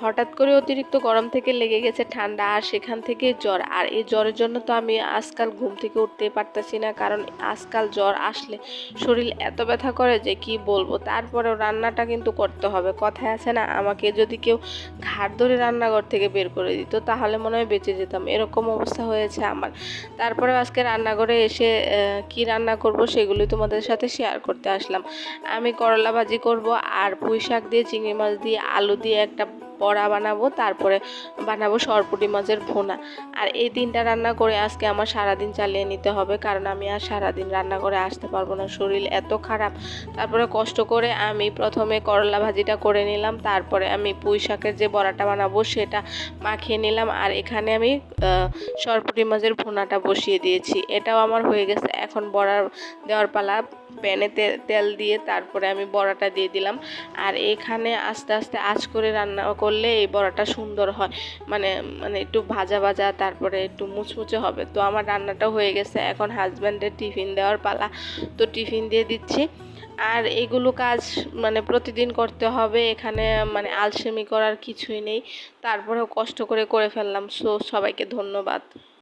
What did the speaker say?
হঠাৎ করে অতিরিক্ত গরম থেকে লেগে গেছে ঠান্ডা আর সেখান থেকে জ্বর। আর এই জ্বরের জন্য তো আমি আজকাল ঘুম থেকে উঠতেই পারতেছি না, কারণ আজকাল জ্বর আসলে শরীর এত ব্যথা করে যে কি বলব? তারপরেও রান্নাটা কিন্তু করতে হবে। কথায় আছে না, আমাকে যদি কেউ ঘাট ধরে রান্নাঘর থেকে বের করে দিত, তাহলে মনে হয় বেঁচে যেতাম। এরকম অবস্থা হয়েছে আমার। তারপরে আজকে রান্নাঘরে এসে কি রান্না করব সেগুলি তোমাদের সাথে শেয়ার করতে আসলাম। আমি করলা ভাজি করব আর পুঁই শাক দিয়ে, চিংড়ি মাছ দিয়ে, আলু দিয়ে একটা বড়া বানাবো, তারপরে বানাবো সরপুটি মাছের ভোনা। আর এই তিনটা রান্না করে আজকে আমার সারাদিন চালিয়ে নিতে হবে, কারণ আমি আর সারাদিন রান্না করে আসতে পারব না। শরীর এত খারাপ। তারপরে কষ্ট করে আমি প্রথমে করলা ভাজিটা করে নিলাম, তারপরে আমি পুঁই শাকের যে বড়াটা বানাবো সেটা মাখিয়ে নিলাম, আর এখানে আমি সরপুটি মাছের ভুনাটা বসিয়ে দিয়েছি। এটাও আমার হয়ে গেছে। এখন বড়া দেওয়ার পালা, প্যানে তেল দিয়ে তারপরে আমি বড়াটা দিয়ে দিলাম। আর এখানে আস্তে আস্তে আঁচ করে রান্না করলে এই বড়াটা সুন্দর হয়। মানে মানে একটু ভাজা ভাজা, তারপরে একটু মুচমুচে হবে। তো আমার রান্নাটা হয়ে গেছে। এখন হাজব্যান্ডের টিফিন দেওয়ার পালা। তো টিফিন দিয়ে দিচ্ছি। আর এগুলো কাজ মানে প্রতিদিন করতে হবে। এখানে মানে আলসেমি করার কিছুই নেই। তারপরেও কষ্ট করে করে ফেললাম। সো, সবাইকে ধন্যবাদ।